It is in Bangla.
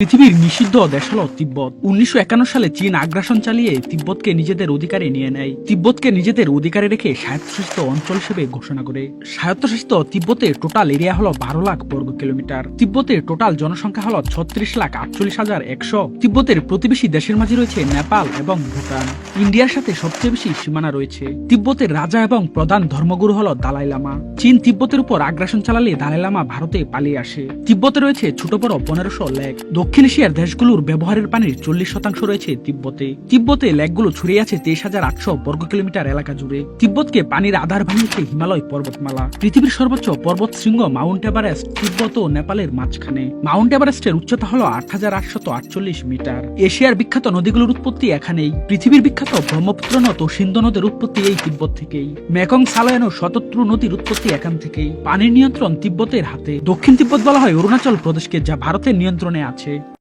পৃথিবীর নিষিদ্ধ দেশ হল তিব্বত। উনিশশো একান্ন সালে চীন আগ্রাসন চালিয়ে তিব্বতকে নিজেদের অধিকারে নিয়ে নেয়। তিব্বতকে নিজেদের অধিকারে রেখে স্বায়ত্তশাসিত অঞ্চল হিসেবে ঘোষণা করে। স্বায়ত্তশাসিত তিব্বতের টোটাল এরিয়া হল বারো লাখ বর্গ কিলোমিটার। তিব্বতের টোটাল জনসংখ্যা হল ছত্রিশ লাখ আটচল্লিশ হাজার একশো। তিব্বতের প্রতিবেশী দেশের মাঝে রয়েছে নেপাল এবং ভুটান। ইন্ডিয়ার সাথে সবচেয়ে বেশি সীমানা রয়েছে। তিব্বতের রাজা এবং প্রধান ধর্মগুরু হল দালাই লামা। চীন তিব্বতের উপর আগ্রাসন চালালে দালাই লামা ভারতে পালিয়ে আসে। তিব্বতে রয়েছে ছোট বড় পনেরোশো লেক। দক্ষিণ এশিয়ার দেশগুলোর ব্যবহারের পানির চল্লিশ শতাংশ রয়েছে তিব্বতে। তিব্বতে লেকগুলো ছড়িয়ে আছে তেইশ হাজার আটশো বর্গ কিলোমিটার এলাকা জুড়ে। তিব্বতকে পানির আধার বানিয়েছে হিমালয় পর্বতমালা। পৃথিবীর সর্বোচ্চ পর্বত শৃঙ্গ মাউন্ট এভারেস্ট, তিব্বত ও নেপালের মাঝখানে। মাউন্ট এভারেস্টের উচ্চতা হলো আট হাজার আটশত আটচল্লিশ মিটার। এশিয়ার বিখ্যাত নদীগুলোর উৎপত্তি এখানেই। পৃথিবীর বিখ্যাত ব্রহ্মপুত্র নদ ও সিন্ধু নদের উৎপত্তি এই তিব্বত থেকেই। মেকং সালয়ান ও শতত্রু নদীর উৎপত্তি এখান থেকেই। পানির নিয়ন্ত্রণ তিব্বতের হাতে। দক্ষিণ তিব্বত বলা হয় অরুণাচল প্রদেশকে, যা ভারতের নিয়ন্ত্রণে আছে।